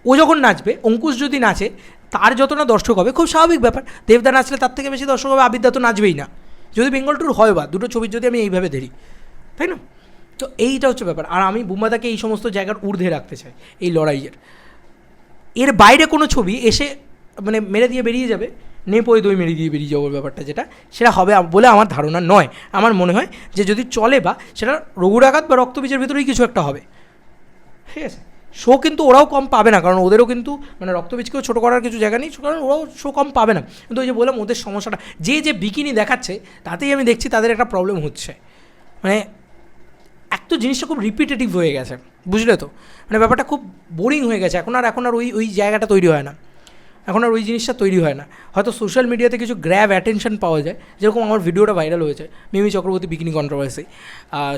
ও যখন নাচবে, অঙ্কুশ যদি নাচে তার যত না দর্শক হবে, খুব স্বাভাবিক ব্যাপার। দেবদা নাচলে তার থেকে বেশি দর্শক হবে আবিদ্যা তো নাচবেই না। যদি বেঙ্গল ট্যুর হয় বা, দুটো ছবির যদি আমি এইভাবে ধরি, তাই না? তো এইটা হচ্ছে ব্যাপার। আর আমি বুম্বাদাকে এই সমস্ত জায়গার ঊর্ধ্বে রাখতে চাই, এই লড়াইয়ের। এর বাইরে কোনো ছবি এসে মানে মেরে দিয়ে বেরিয়ে যাবে, নেপোয় দই মেরে দিয়ে বেরিয়ে যাওয়ার ব্যাপারটা যেটা, সেটা হবে বলে আমার ধারণা নয়। আমার মনে হয় যে যদি চলে বা, সেটা রঘুরাঘাত বা রক্তবীজের ভিতরেই কিছু একটা হবে। ঠিক আছে? শো কিন্তু ওরাও কম পাবে না, কারণ ওদেরও কিন্তু মানে রক্তবীজকেও ছোটো করার কিছু জায়গা নেই, কারণ ওরাও শো কম পাবে না। কিন্তু ওই যে বললাম, ওদের সমস্যাটা, যে যে বিকিনি দেখাচ্ছে, তাতেই আমি দেখছি তাদের একটা প্রবলেম হচ্ছে। মানে এক তো জিনিসটা খুব রিপিটেটিভ হয়ে গেছে, বুঝলে তো? মানে ব্যাপারটা খুব বোরিং হয়ে গেছে, এখন আর এখন আর ওই ওই জায়গাটা তৈরি হয় না। এখন আর ওই জিনিসটা তৈরি হয় না। হয়তো সোশ্যাল মিডিয়াতে কিছু গ্র্যাব অ্যাটেনশন পাওয়া যায়, যেরকম আমার ভিডিওটা ভাইরাল হয়েছে, মিমি চক্রবর্তী বিকিনি কন্ট্রোভার্সি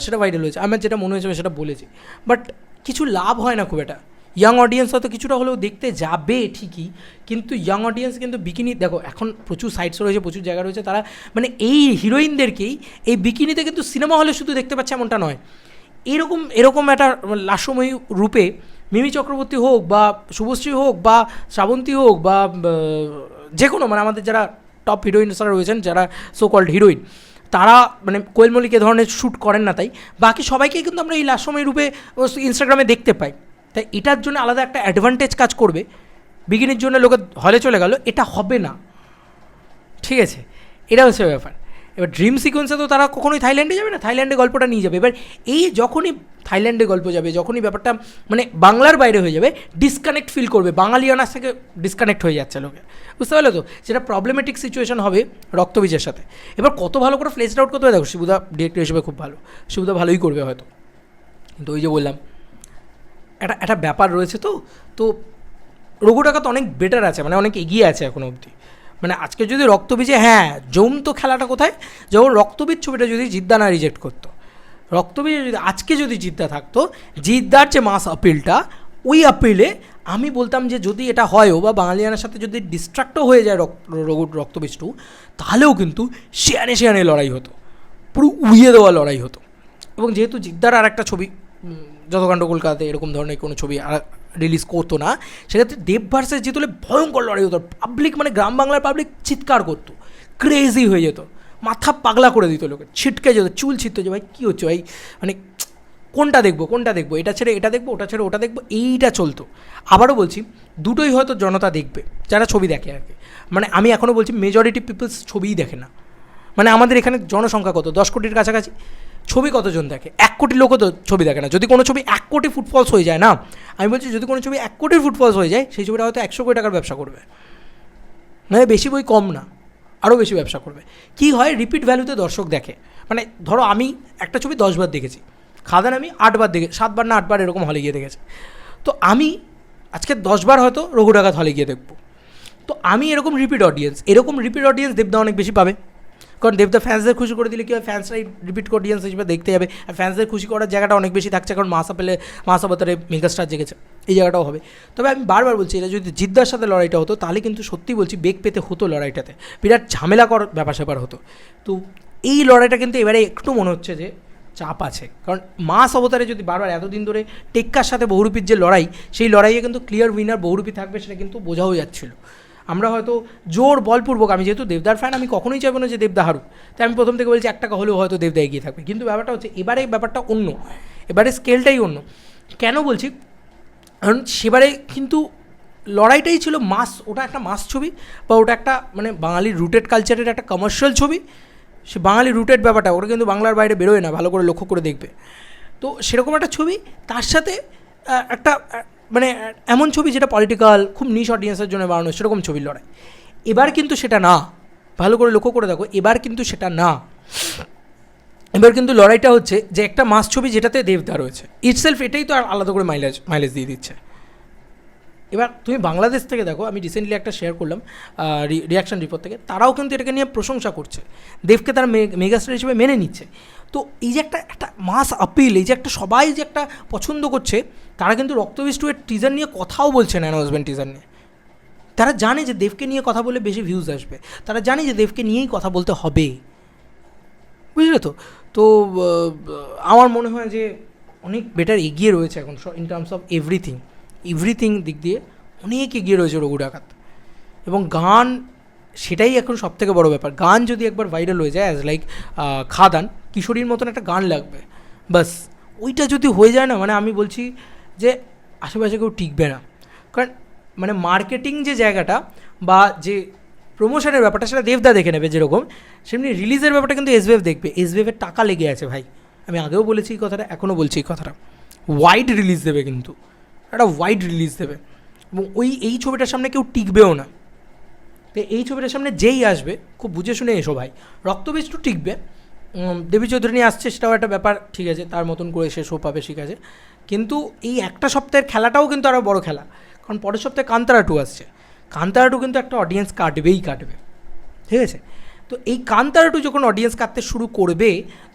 সেটা ভাইরাল হয়েছে, আমার যেটা মনে হয়েছে আমি সেটা বলেছি। বাট কিছু লাভ হয় না খুব এটা ইয়াং অডিয়েন্স হয়তো কিছুটা হলেও দেখতে যাবে ঠিকই, কিন্তু ইয়াং অডিয়েন্স কিন্তু বিকিনি দেখো, এখন প্রচুর সাইটস রয়েছে, প্রচুর জায়গা রয়েছে, তারা মানে এই হিরোইনদেরকেই এই বিকিনিতে কিন্তু সিনেমা হলে শুধু দেখতে পাচ্ছে এমনটা নয়। এরকম এরকম একটা লাস্যময়ী রূপে মিমি চক্রবর্তী হোক বা শুভশ্রী হোক বা শ্রাবন্তী হোক বা যে কোনো মানে আমাদের যারা টপ হিরোইনসরা রয়েছেন, যারা সো কল্ড হিরোইন তারা মানে কোয়েল মল্লিক এ ধরনের শ্যুট করেন না তাই। বাকি সবাইকেই কিন্তু আমরা এই লাস্যময়ী রূপে ইনস্টাগ্রামে দেখতে পাই। তাই এটার জন্য আলাদা একটা অ্যাডভান্টেজ কাজ করবে। বিগিনের জন্য লোকে হলে চলে গেল, এটা হবে না। ঠিক আছে? এটা হচ্ছে ব্যাপার। এবার ড্রিম সিকোয়েন্সে তো তারা কখনোই থাইল্যান্ডে যাবে না, থাইল্যান্ডে গল্পটা নিয়ে যাবে। এবার এই যখনই থাইল্যান্ডে গল্প যাবে, যখনই ব্যাপারটা মানে বাংলার বাইরে হয়ে যাবে ডিসকানেক্ট ফিল করবে বাঙালিয়ানার থেকে ডিসকানেক্ট হয়ে যাচ্ছে লোকে। বুঝতে পারলে তো? যেটা প্রবলেমেটিক সিচুয়েশন হবে রক্তবীজের সাথে। এবার কত ভালো করে ফ্লেসড আউট করতে হবে, দেখো শিবুদা ডিরেক্টর হিসেবে খুব ভালো। শিবুদা ভালোই করবে হয়তো। কিন্তু ওই যে বললাম, একটা একটা ব্যাপার রয়েছে তো তো রঘু ডাকাত অনেক বেটার আছে মানে অনেক এগিয়ে আছে এখনও অবধি। মানে আজকে যদি রক্তবীজে হ্যাঁ জমতো খেলাটা কোথায়? যখন রক্তবীজ ছবিটা যদি জিদ্দা না রিজেক্ট করতো, রক্তবীজ যদি আজকে যদি জিদ্দা থাকতো, জিদ্দার যে মাস আপিলটা ওই আপিলে আমি বলতাম যে যদি এটা হয়ও বা বাঙালিয়ানের সাথে যদি ডিস্ট্রাক্টও হয়ে যায় রক্তবীজ টু, তাহলেও কিন্তু শেয়ানে শেয়ানে লড়াই হতো। পুরো উড়িয়ে দেওয়া লড়াই হতো। এবং যেহেতু জিদ্দার আর একটা ছবি যতকাণ্ড কলকাতাতে এরকম ধরনের কোনো ছবি আর রিলিজ করতো না সেক্ষেত্রে দেব ভার্সেস জিতুলে ভয়ঙ্কর লড়াই হতো। পাবলিক মানে গ্রাম বাংলার পাবলিক চিৎকার করতো ক্রেজি হয়ে যেত। মাথা পাগলা করে দিত লোকে, ছিটকে যেত, চুল ছিটতো যে ভাই, কী হচ্ছে ভাই? মানে কোনটা দেখব কোনটা দেখব? এটা ছেড়ে এটা দেখব, ওটা ছেড়ে ওটা দেখব, এইটা চলতো। আবারও বলছি, দুটোই হয়তো জনতা দেখবে, যারা ছবি দেখে আর কি। মানে আমি এখনও বলছি মেজরিটি পিপলস ছবিই দেখে না। মানে আমাদের এখানে জনসংখ্যা কত? দশ কোটির কাছাকাছি? ছবি কতজন দেখে? এক কোটি লোকও তো ছবি দেখে না। যদি কোনো ছবি এক কোটি ফুটফলস হয়ে যায় না? আমি বলছি, যদি কোনো ছবি এক কোটির ফুটফলস হয়ে যায়, সেই ছবিটা হয়তো একশো কোটি টাকার ব্যবসা করবে। মানে বেশি বই কম না আরও বেশি ব্যবসা করবে। কি হয় রিপিট ভ্যালুতে দর্শক দেখে। মানে ধরো আমি একটা ছবি দশবার দেখেছি। খাদান আমি আটবার দেখে, সাতবার না আটবার এরকম হলে গিয়ে দেখেছি। তো আমি আজকে দশবার হয়তো রঘু ডাকাত হলে গিয়ে দেখব। তো আমি এরকম রিপিট অডিয়েন্স এরকম রিপিট অডিয়েন্স দেবদা অনেক বেশি পাবে। কারণ দেবদা ফ্যান্সদের খুশি করে দিলে কি হয়? ফ্যান্সরাই রিপিট অডিয়েন্স হিসেবে দেখতে যাবে। আর ফ্যান্সদের খুশি করার জায়গাটা অনেক বেশি থাকছে কারণ মাসা পেলে মাসা বাতারে মেগাস্টার জেগেছে। এই জায়গাটাও হবে। তবে আমি বারবার বলছি এটা যদি জিদ্দার সাথে লড়াইটা হতো, তাহলে কিন্তু সত্যি বলছি, বেগ পেতে হতো লড়াইটাতে। বিরাট ঝামেলা কর, ব্যাপার স্যাপার হতো। তো এই লড়াইটা কিন্তু এবারে একটু মনে হচ্ছে যে চাপ আছে। কারণ মাস অবতারে যদি বারবার এতদিন ধরে টেক্কার সাথে বহুরূপীর যে লড়াই, সেই লড়াইয়ে কিন্তু ক্লিয়ার উইনার বহুরূপী থাকবে, সেটা কিন্তু বোঝাও যাচ্ছিল। আমরা হয়তো জোর বলপূর্বক, আমি যেহেতু দেবদার ফ্যান আমি কখনোই চাইব না যে দেবদা হারুক। তাই আমি প্রথম থেকে বলছি এক টাকা হলেও হয়তো দেবদা এগিয়ে থাকবে। কিন্তু ব্যাপারটা হচ্ছে, এবারে ব্যাপারটা অন্য। এবারে স্কেলটাই অন্য। কেন বলছি? কারণ সেবারে কিন্তু লড়াইটাই ছিল মাস ওটা একটা মাস ছবি বা ওটা একটা মানে বাঙালির রুটেড কালচারের একটা কমার্শিয়াল ছবি। সে বাঙালি রুটেড ব্যাপারটা, ওটা কিন্তু বাংলার বাইরে বেরোয় না, ভালো করে লক্ষ্য করে দেখবে। তো সেরকম একটা ছবি, তার সাথে একটা মানে এমন ছবি যেটা পলিটিক্যাল খুব নিশ অডিয়েন্সের জন্য বানানো, সেরকম ছবির লড়াই। এবার কিন্তু সেটা না। ভালো করে লক্ষ্য করে দেখো, এবার কিন্তু সেটা না। এবার কিন্তু লড়াইটা হচ্ছে যে একটা মাস ছবি যেটাতে দেবদা রয়েছে। ইটসেলফ এটাই তো আর আলাদা করে মাইলেজ মাইলেজ দিয়ে দিচ্ছে। এবার তুমি বাংলাদেশ থেকে দেখো, আমি রিসেন্টলি একটা শেয়ার করলাম রিয়াকশন রিপোর্ট থেকে। তারাও কিন্তু এটাকে নিয়ে প্রশংসা করছে। দেবকে তারা মেগাস্টার হিসেবে মেনে নিচ্ছে। তো এই যে একটা একটা মাস আপিল এই যে একটা সবাই যে একটা পছন্দ করছে, তারা কিন্তু রক্তবীজ টু এর টিজার নিয়ে কথাও বলছে না অ্যানাউন্সমেন্ট টিজার নিয়ে। তারা জানে যে দেবকে নিয়ে কথা বলে বেশি ভিউজ আসবে। তারা জানে যে দেবকে নিয়েই কথা বলতে হবে। বুঝলে তো? তো আমার মনে হয় যে অনেক বেটার এগিয়ে রয়েছে এখন in terms of everything everything দিক দিয়ে অনেক এগিয়ে রয়েছে রঘু ডাকাত। এবং গান সেটাই এখন সব থেকে বড় ব্যাপার। গান যদি একবার ভাইরাল হয়ে যায় অ্যাজ লাইক খাদান, কিশোরীর মতন একটা গান লাগবে। বাস, ওইটা যদি হয়ে যায় না মানে আমি বলছি যে আশেপাশে কেউ টিকবে না। কারণ মানে মার্কেটিং যে জায়গাটা বা যে প্রমোশনের ব্যাপারটা, সেটা দেবদা দেখে নেবে যেরকম, সেমনি রিলিজের ব্যাপারটা কিন্তু এসবিএফ দেখবে। এসবিএফের টাকা লেগে আছে ভাই। আমি আগেও বলেছি এই কথাটা, এখনও বলছি এই কথাটা। ওয়াইড রিলিজ দেবে কিন্তু। একটা ওয়াইড রিলিজ দেবে। এবং ওই, এই ছবিটার সামনে কেউ টিকবেও না। এই ছবিটার সামনে যেই আসবে, খুব বুঝে শুনে এসো ভাই। রক্তবীজ তো টিকবে। দেবী চৌধুরী আসছে, সেটাও একটা ব্যাপার, ঠিক আছে, তার মতন করে সে শো পাবে, ঠিক আছে। কিন্তু এই একটা সপ্তাহের খেলাটাও কিন্তু আরও বড় খেলা, কারণ পরের সপ্তাহে কান্তারা টু আসছে। কান্তারা টু কিন্তু একটা অডিয়েন্স কাটবেই কাটবে, ঠিক আছে? তো এই কান্তারা টু যখন অডিয়েন্স কাটতে শুরু করবে,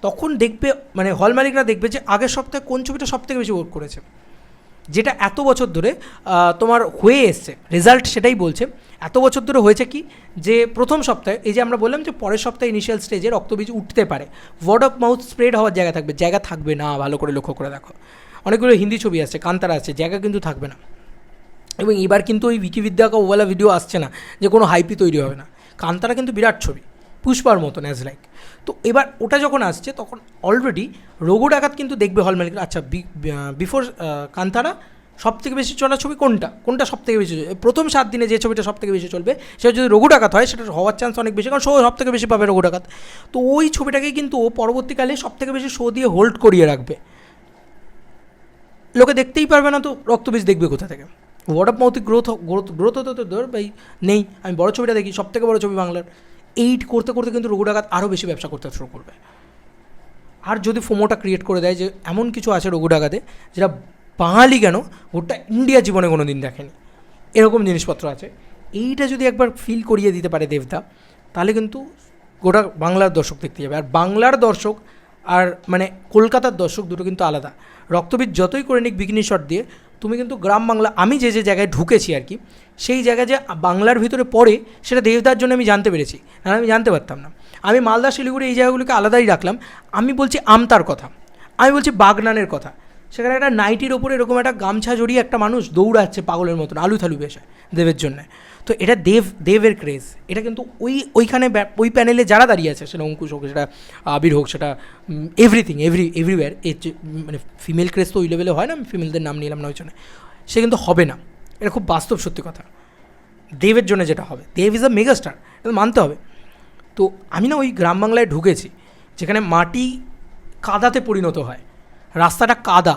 তখন দেখবে মানে হল মালিকরা দেখবে যে আগের সপ্তাহে কোন ছবিটা সবথেকে বেশি ওয়ার্ক করেছে। যেটা এত বছর ধরে তোমার হয়ে এসছে। রেজাল্ট সেটাই বলছে। এত বছর ধরে হয়েছে কি? যে প্রথম সপ্তাহে, এই যে আমরা বললাম যে পরের সপ্তাহে ইনিশিয়াল স্টেজে রক্তবীজ উঠতে পারে। ওয়ার্ড অফ মাউথ স্প্রেড হওয়ার জায়গা থাকবে। জায়গা থাকবে না, ভালো করে লক্ষ্য করে দেখো। অনেকগুলো হিন্দি ছবি আসছে, কান্তারা আছে জায়গা কিন্তু থাকবে না। এবং এবার কিন্তু ওই উইকিবিদ্যা কা ওওয়ালা ভিডিও আসছে না, যে কোনো হাইপি তৈরি হবে না। কান্তারা কিন্তু বিরাট ছবি। পুষ্পার মতন অ্যাজ লাইক তো এবার ওটা যখন আসছে, তখন অলরেডি রঘু ডাকাত কিন্তু দেখবে হল মালিক। আচ্ছা বিফোর কান্তারা সব থেকে বেশি চলা ছবি কোনটা? কোনটা সব থেকে বেশি প্রথম সাত দিনে যে ছবিটা সব থেকে বেশি চলবে, সেটা যদি রঘু ডাকাত হয় সেটা হওয়ার চান্স অনেক বেশি, কারণ শো সব থেকে বেশি পাবে রঘু ডাকাত। তো ওই ছবিটাকে কিন্তু ও পরবর্তীকালে সব থেকে বেশি শো দিয়ে হোল্ড করিয়ে রাখবে। লোকে দেখতেই পারবে না তো, রক্তবীজ দেখবে কোথা থেকে? ওয়ার্ড অফ মাউথে গ্রোথ গ্রোথ গ্রোথ হতে তো ধর ভাই নেই, আমি বড় ছবিটা দেখি সব থেকে বড় ছবি বাংলার। এইট করতে করতে কিন্তু রঘু ডাকাত আরও বেশি ব্যবসা করতে শুরু করবে। আর যদি ফোমোটা ক্রিয়েট করে দেয় যে এমন কিছু আছে রঘু ডাকাতে, যেটা বাঙালি কেন ওটা ইন্ডিয়া জীবনে কোনো দিন দেখেনি। এরকম জিনিসপত্র আছে। এইটা যদি একবার ফিল করিয়ে দিতে পারে দেবদা, তাহলে কিন্তু গোটা বাংলার দর্শক দেখতে যাবে। আর বাংলার দর্শক আর মানে কলকাতার দর্শক দুটো কিন্তু আলাদা। রক্তবীর যতই করে নিক বিকিনি শট দিয়ে তুমি কিন্তু গ্রাম বাংলা, আমি যে যে জায়গায় ঢুকেছি আর কি, সেই জায়গায় যে বাংলার ভিতরে পড়ে, সেটা দেবদার জন্য আমি জানতে পেরেছি। না, আমি জানতে পারতাম না। আমি মালদা, শিলিগুড়ি এই জায়গাগুলোকে আলাদাই রাখলাম। আমি বলছি আমতার কথা। আমি বলছি বাগনানের কথা। সেখানে একটা নাইটির ওপরে এরকম একটা গামছা জড়িয়ে একটা মানুষ দৌড়াচ্ছে পাগলের মতন আলু থালু বেশায় দেবের জন্য। তো এটা দেব, দেবের ক্রেজ এটা কিন্তু ওই, ওইখানে ওই প্যানেলে যারা দাঁড়িয়ে আছে, সেটা অঙ্কুশ হোক, সেটা আবির হোক, সেটা এভরিথিং এভরি এভরিওয়্যার এর মানে ফিমেল ক্রেজ তো ওই লেভেলে হয় না আমি ফিমেলদের নাম নিলাম না ওই জন্য। সে কিন্তু হবে না। এটা খুব বাস্তব সত্যি কথা। দেবের জন্য যেটা হবে। দেব ইজ আ মেগাস্টার এটা মানতে হবে। তো আমি না ওই গ্রাম বাংলায় ঢুকেছি, যেখানে মাটি কাদাতে পরিণত হয়। রাস্তাটা কাদা।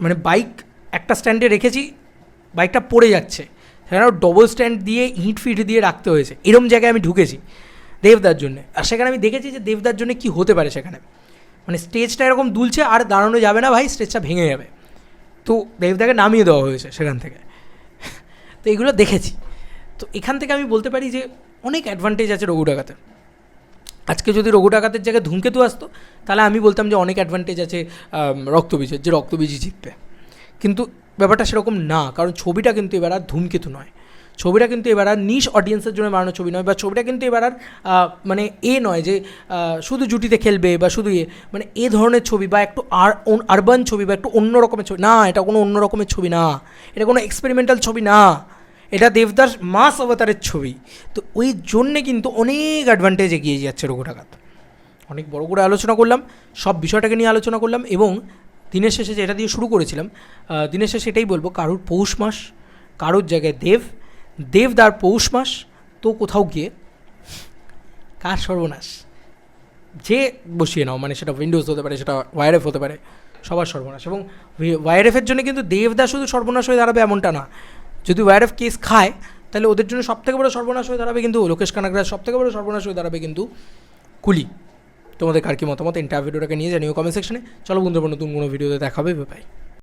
মানে বাইক একটা স্ট্যান্ডে রেখেছি বাইকটা পড়ে যাচ্ছে। সেখানে ডবল স্ট্যান্ড দিয়ে ইট ফিট দিয়ে রাখতে হয়েছে। এরম জায়গায় আমি ঢুকেছি দেবদার জন্য। আর সেখানে আমি দেখেছি যে দেবদার জন্য কি হতে পারে সেখানে। মানে স্টেজটা এরকম দুলছে আর দাঁড়ানো যাবে না ভাই, স্টেজটা ভেঙে যাবে। তো দেবদাকে নামিয়ে দেওয়া হয়েছে সেখান থেকে। তো এগুলো দেখেছি। তো এখান থেকে আমি বলতে পারি যে অনেক অ্যাডভান্টেজ আছে রঘু ডাকাতের। আজকে যদি রঘু ডাকাতের জায়গায় ধূমকেতু আসতো, তাহলে আমি বলতাম যে অনেক অ্যাডভান্টেজ আছে রক্তবীজের, যে রক্তবীজই জিতবে। কিন্তু ব্যাপারটা সেরকম না, কারণ ছবিটা কিন্তু এবার আর ধূমকেতু নয়। ছবিটা কিন্তু এবার আর নিশ অডিয়েন্সের জন্য বানানো ছবি নয়, বা ছবিটা কিন্তু এবার আর মানে এ নয় যে শুধু জুটিতে খেলবে বা শুধু এ মানে এ ধরনের ছবি বা একটু আর আরবান ছবি বা একটু অন্য রকমের ছবি, না, এটা কোনো অন্য রকমের ছবি না। এটা কোনো এক্সপেরিমেন্টাল ছবি না। এটা দেবদাস মাস অবতারের ছবি। তো ওই জন্যে কিন্তু অনেক অ্যাডভান্টেজ এগিয়ে যাচ্ছে রঘু ডাকাত অনেক বড় করে আলোচনা করলাম, সব বিষয়টাকে নিয়ে আলোচনা করলাম এবং দিনের শেষে যেটা দিয়ে শুরু করেছিলাম দিনের শেষে এটাই বলব, কারুর পৌষ মাস, কারুর জায়গায় দেব দেব দেবদার পৌষ মাস, তো কোথাও গিয়ে কার সর্বনাশ? যে বসিয়ে নাও মানে সেটা উইন্ডোজ হতে পারে, সেটা ওয়াইরএফ হতে পারে, সবার সর্বনাশ। এবং ওয়াইরএফের জন্য কিন্তু দেবদা শুধু সর্বনাশ হয়ে দাঁড়াবে এমনটা না। যদি ওয়াইরএফ কেস খায়, তাহলে ওদের জন্য সবথেকে বড় সর্বনাশ হয়ে দাঁড়াবে কিন্তু লোকেশ কানাগরাজ সবথেকে বড় সর্বনাশ হয়ে দাঁড়াবে কিন্তু কুলি। তোমাদের কার কি মতামত? ইন্টারভিউটাকে নিয়ে জানিও কমেন্ট সেকশনে চলো বন্ধুরা, নতুন কোনো ভিডিওতে দেখাবে বাই